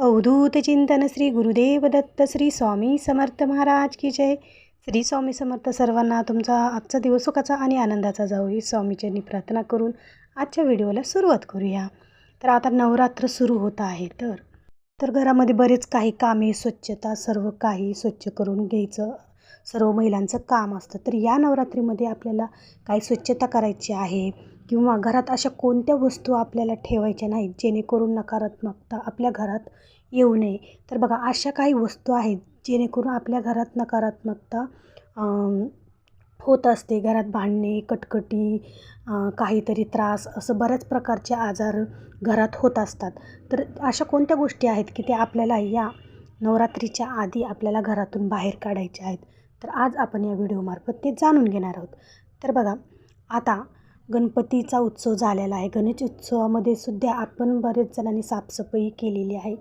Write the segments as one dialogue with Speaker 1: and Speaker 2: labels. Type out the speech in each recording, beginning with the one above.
Speaker 1: अवधूत चिंतन श्री गुरुदेव दत्त श्री स्वामी समर्थ महाराज की जय. श्री स्वामी समर्थ सर्वांना तुमचा आजचा दिवस सुखाचा आणि आनंदाचा जाऊ ही स्वामीच्यांनी प्रार्थना करून आजच्या व्हिडिओला सुरुवात करूया. तर आता नवरात्र सुरू होत आहे तर तर घरामध्ये बरेच काही कामे स्वच्छता सर्व काही स्वच्छ करून घ्यायचं सर्व महिलांचं काम असतं. तर या नवरात्रीमध्ये आपल्याला काही स्वच्छता करायची आहे. किंवा घरात अशा कोणत्या वस्तू आपल्याला ठेवायच्या नाहीत जेणेकरून नकारात्मकता आपल्या घरात येऊ नये? तर बघा अशा काही वस्तू आहेत जेणेकरून आपल्या घरात नकारात्मकता होत असते. घरात भांडणे कटकटी काहीतरी त्रास असं बऱ्याच प्रकारचे आजार घरात होत असतात. तर अशा कोणत्या गोष्टी आहेत की त्या आपल्याला या नवरात्रीच्या आधी आपल्याला घरातून बाहेर काढायच्या आहेत? तर आज आपण या व्हिडिओमार्फत ते जाणून घेणार आहोत. तर बघा आता गणपतीचा उत्सव झालेला आहे. गणेश उत्सवामध्ये सुद्धा आपण बरेच जणांनी साफसफाई केलेली आहे.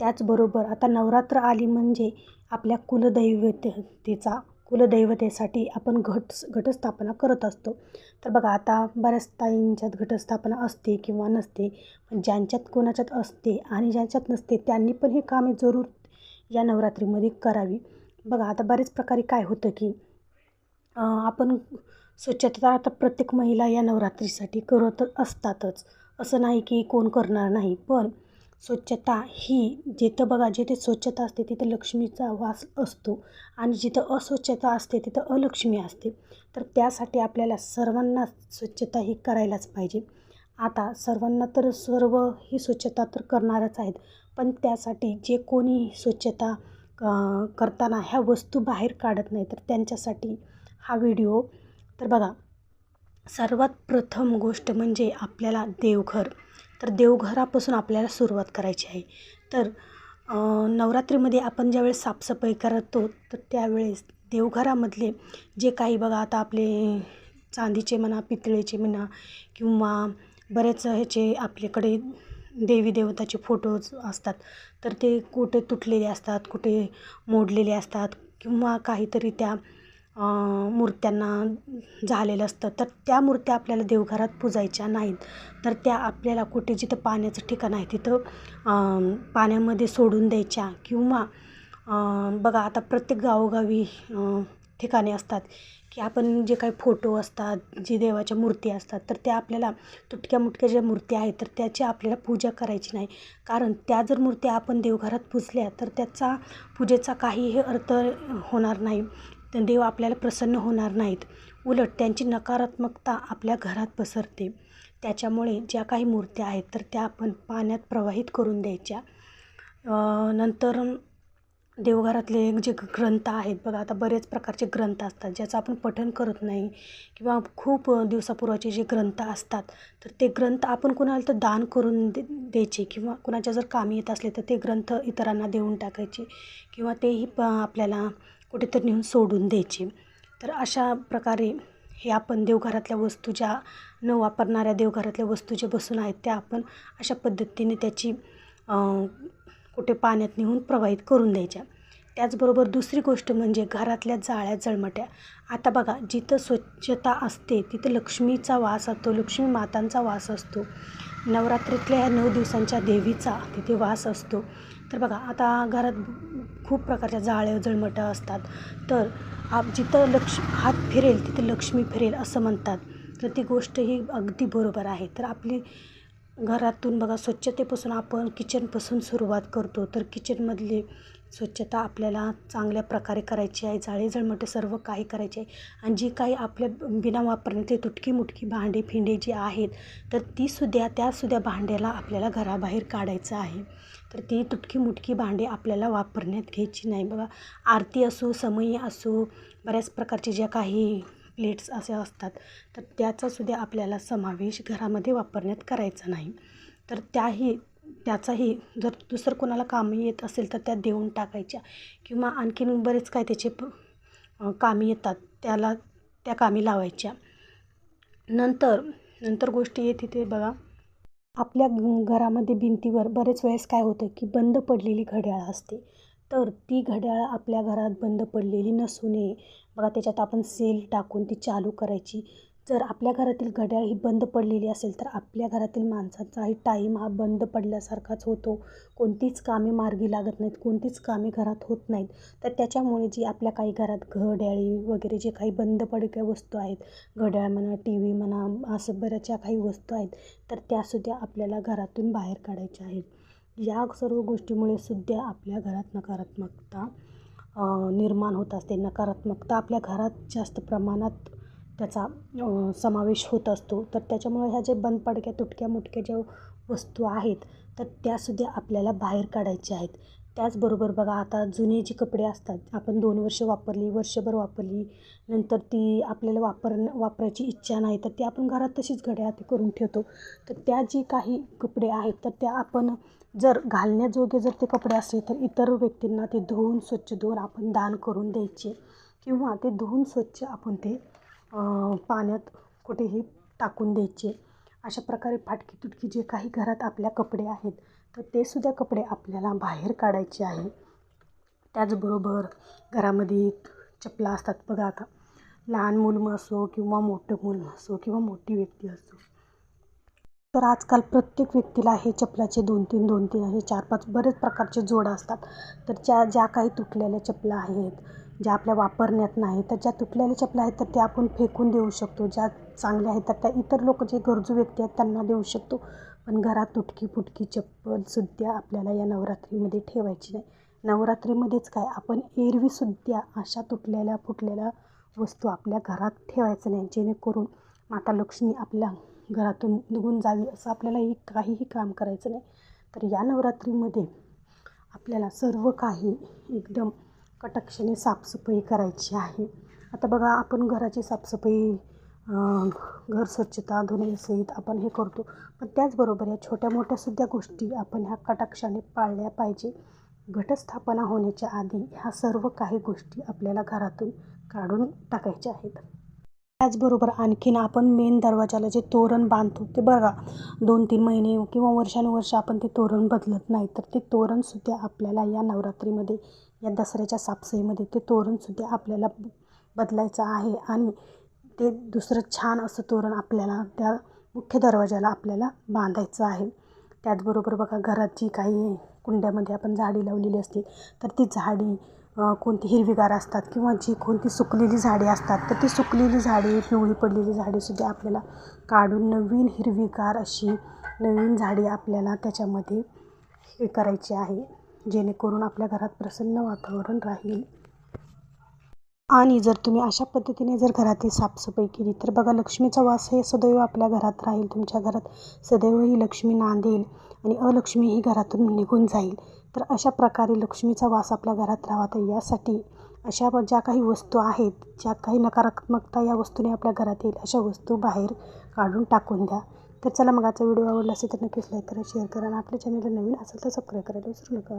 Speaker 1: त्याचबरोबर आता नवरात्र आली म्हणजे आपल्या कुलदैवतेचा कुलदैवतेसाठी आपण घट घटस्थापना करत असतो. तर बघा आता बऱ्याच ताईंच्यात घटस्थापना असते किंवा नसते पण ज्यांच्यात कोणाच्यात असते आणि ज्यांच्यात नसते त्यांनी पण हे कामे जरूर या नवरात्रीमध्ये करावी. बघा आता बरेच प्रकारे काय होतं की आपण स्वच्छता आता प्रत्येक महिला या नवरात्रीसाठी करत असतातच. असं नाही की कोण करणार नाही पण स्वच्छता ही जिथं बघा जिथे स्वच्छता असते तिथं लक्ष्मीचा वास असतो आणि जिथं अस्वच्छता असते तिथं अलक्ष्मी असते. तर त्यासाठी आपल्याला सर्वांना स्वच्छता ही करायलाच पाहिजे. आता सर्वांना तर सर्व ही स्वच्छता तर करणारच आहेत पण त्यासाठी जे कोणी स्वच्छता करताना ह्या वस्तू बाहेर काढत नाही तर त्यांच्यासाठी हा व्हिडिओ. तर बघा सर्वात प्रथम गोष्ट म्हणजे आपल्याला देवघर. तर देवघरापासून आपल्याला सुरुवात करायची आहे. तर नवरात्रीमध्ये आपण ज्यावेळेस साफसफाई करतो तर त्यावेळेस देवघरामधले जे काही बघा आता आपले चांदीचे म्हणा पितळेचे म्हणा किंवा बरेच ह्याचे आपल्याकडे देवी देवताचे फोटोज असतात तर ते कुठे तुटलेले असतात कुठे मोडलेले असतात किंवा काहीतरी त्या मूर्त्यांना झालेलं असतं. तर त्या मूर्त्या आपल्याला देवघरात पुजायच्या नाहीत. तर त्या आपल्याला कुठे जिथं पाण्याचं ठिकाण आहे तिथं पाण्यामध्ये सोडून द्यायच्या. किंवा बघा आता प्रत्येक गावोगावी ठिकाणे असतात की आपण जे काही फोटो असतात जी देवाच्या मूर्ती असतात तर त्या आपल्याला तुटक्या मुटक्या ज्या मूर्ती आहेत तर त्याची आपल्याला पूजा करायची नाही. कारण त्या जर मूर्त्या आपण देवघरात पुजल्या तर त्याचा पूजेचा काहीही अर्थ होणार नाही. देव आपल्याला प्रसन्न होणार नाहीत. उलट त्यांची नकारात्मकता आपल्या घरात पसरते. त्याच्यामुळे ज्या काही मूर्त्या आहेत तर त्या आपण पाण्यात प्रवाहित करून द्यायच्या. नंतर देवघरातले जे ग्रंथ आहेत बघा आता बरेच प्रकारचे ग्रंथ असतात ज्याचं आपण पठन करत नाही किंवा खूप दिवसापूर्वाचे जे ग्रंथ असतात तर ते ग्रंथ आपण कुणाला तर दान करून दे द्यायचे किंवा कुणाच्या जर कामी येत असले तर ते ग्रंथ इतरांना देऊन टाकायचे किंवा तेही प आपल्याला कुठेतरी नेऊन सोडून द्यायचे. तर अशा प्रकारे हे आपण देवघरातल्या वस्तू ज्या न वापरणाऱ्या देवघरातल्या वस्तू ज्या बसून आहेत त्या आपण अशा पद्धतीने त्याची कुठे पाण्यात नेऊन प्रवाहित करून द्यायच्या. त्याचबरोबर दुसरी गोष्ट म्हणजे घरातल्या जाळ्या जळमट्या. आता बघा जिथं स्वच्छता असते तिथं लक्ष्मीचा वास असतो लक्ष्मी मातांचा वास असतो. नवरात्रीतल्या ह्या नऊ दिवसांच्या देवीचा तिथे वास असतो. तर बघा आता घरात खूप प्रकारच्या जाळ्या जळमट्या असतात. तर आप जिथं लक्ष हात फिरेल तिथं लक्ष्मी फिरेल असं म्हणतात. तर ती गोष्ट ही अगदी बरोबर आहे. तर आपली घरातून बघा स्वच्छतेपासून आपण किचनपासून सुरुवात करतो. तर किचनमधली स्वच्छता आपल्याला चांगल्या प्रकारे करायची आहे. जाळे जळमटे सर्व काही करायचे आहे. आणि जी काही आपल्या बिना वापरण्याचे तुटकी मुटकी भांडे फिंडे जी आहेत तर ती सुद्धा त्यासुद्धा भांड्याला आपल्याला घराबाहेर काढायचं आहे. तर ती तुटकी मुटकी भांडे आपल्याला वापरण्यात घ्यायची नाही. बघा आरती असो समयी असो बऱ्याच प्रकारचे ज्या काही प्लेट्स असे असतात तर त्याचासुद्धा आपल्याला समावेश घरामध्ये वापरण्यात करायचा नाही. तर त्याही त्याचाही जर दुसरं कोणाला कामी येत असेल तर त्या देऊन टाकायच्या. किंवा आणखीन बरेच काय त्याचे प कामी येतात त्याला त्या कामी लावायच्या. नंतर नंतर गोष्टी येते ते बघा. आपल्या घरामध्ये भिंतीवर बरेच वेळेस काय होतं की बंद पडलेली घड्याळ असते. तर ती घड्याळ आपल्या घरात बंद पडलेली नसू नये. बघा त्याच्यात आपण सेल टाकून ती चालू करायची. जर आपल्या घरातील घड्याळ ही बंद पडलेली असेल तर आपल्या घरातील माणसाचाही टाईम हा बंद पडल्यासारखाच होतो. कोणतीच कामे मार्गी लागत नाहीत कोणतीच कामे घरात होत नाहीत. तर त्याच्यामुळे जी आपल्या काही घरात घड्याळी वगैरे जे काही बंद पडक्या वस्तू आहेत घड्याळ म्हणा टी व्ही म्हणा असं बऱ्याचशा काही वस्तू आहेत तर त्यासुद्धा आपल्याला घरातून बाहेर काढायच्या आहेत. या सर्व गोष्टीमुळे सुद्धा आपल्या घरात नकारात्मकता निर्माण होत असते. नकारात्मकता आपल्या घरात जास्त प्रमाणात त्याचा समावेश होत असतो. तर त्याच्यामुळे ह्या जे बंद पडक्या तुटक्या मुटक्या ज्या वस्तू आहेत तर त्यासुद्धा आपल्याला बाहेर काढायच्या आहेत. त्याचबरोबर बघा आता जुने जे कपडे असतात आपण दोन वर्ष वापरली वर्षभर वापरली नंतर ती आपल्याला वापर वापरायची इच्छा नाही तर ती आपण घरात तशीच घड्याळ करून ठेवतो. तर त्या जी काही कपडे आहेत तर त्या आपण जर घालण्याजोगे जर ते कपडे असले तर इतर व्यक्तींना ते धुवून स्वच्छ धुवून आपण दान करून द्यायचे. किंवा ते धुवून स्वच्छ आपण ते पाण्यात कुठेही टाकून द्यायचे. अशा प्रकारे फाटकी तुटकी जे काही घरात आपल्या कपडे आहेत तर ते सुद्धा कपडे आपल्याला बाहेर काढायचे आहे. त्याचबरोबर घरामध्ये चपला असतात. बघा आता लहान मुलं असो किंवा मोठं मुलं असो किंवा मोठी व्यक्ती असो. तर आजकाल प्रत्येक व्यक्तीला हे चपलाचे दोन तीन दोन तीन असे चार पाच बरेच प्रकारचे जोड असतात. तर ज्या ज्या काही तुटलेल्या चपला आहेत ज्या आपल्या वापरण्यात नाही तर ज्या तुटलेल्या चपला आहेत तर त्या आपण फेकून देऊ शकतो. ज्या चांगल्या आहेत तर त्या इतर लोक जे गरजू व्यक्ती आहेत त्यांना देऊ शकतो. पण घरात तुटकी फुटकी चप्पलसुद्धा आपल्याला या नवरात्रीमध्ये ठेवायची नाही. नवरात्रीमध्येच काय? आपण एरवीसुद्धा अशा तुटलेल्या फुटलेल्या वस्तू आपल्या घरात ठेवायचं नाही जेणेकरून माता लक्ष्मी आपल्या घरातून निघून जावी असं आपल्याला काहीही काम करायचं नाही. तर या नवरात्रीमध्ये आपल्याला सर्व काही एकदम कटक्षणे साफसफाई करायची आहे. आता बघा आपण घराची साफसफाई घर स्वच्छता धुण्यासहित आपण हे करतो. पण त्याचबरोबर या छोट्या मोठ्यासुद्धा गोष्टी आपण ह्या कटाक्षाने पाळल्या पाहिजे. घटस्थापना होण्याच्या आधी ह्या सर्व काही गोष्टी आपल्याला घरातून काढून टाकायच्या आहेत. त्याचबरोबर आणखीन आपण मेन दरवाजाला जे तोरण बांधतो ते बघा. दोन तीन महिने किंवा वर्षानुवर्ष आपण ते तोरण बदलत नाही तर ते तोरणसुद्धा आपल्याला या नवरात्रीमध्ये या दसऱ्याच्या साफसईमध्ये ते तोरणसुद्धा आपल्याला बदलायचं आहे. आणि ते दुसरं छान असं तोरण आपल्याला त्या मुख्य दरवाजाला आपल्याला बांधायचं आहे. त्याचबरोबर बघा घरात जी काही कुंड्यामध्ये आपण झाडी लावलेली असते तर ती झाडी कोणती हिरवीगार असतात किंवा जी कोणती सुकलेली झाडे असतात तर ती सुकलेली झाडे पिवळी पडलेली झाडेसुद्धा आपल्याला काढून नवीन हिरवीगार अशी नवीन झाडे आपल्याला त्याच्यामध्ये हे करायची आहे जेणेकरून आपल्या घरात प्रसन्न वातावरण राहील. आणि जर तुम्ही अशा पद्धतीने जर घरातील साफसफाई केली तर बघा लक्ष्मीचा वास हे सदैव आपल्या घरात राहील तुमच्या घरात सदैव ही लक्ष्मी नांदेल आणि अलक्ष्मी ही घरातून निघून जाईल. तर अशा प्रकारे लक्ष्मीचा वास आपल्या घरात राहावा. तर यासाठी अशा ज्या काही वस्तू आहेत ज्या काही नकारात्मकता या वस्तूने आपल्या घरात येईल अशा वस्तू बाहेर काढून टाकून द्या. तर चला मग आजचा व्हिडिओ आवडला असेल तर नक्कीच लाईक करा शेअर करा आणि आपल्या चॅनलला नवीन असेल तर सबस्क्राईब करायला विसरू नका.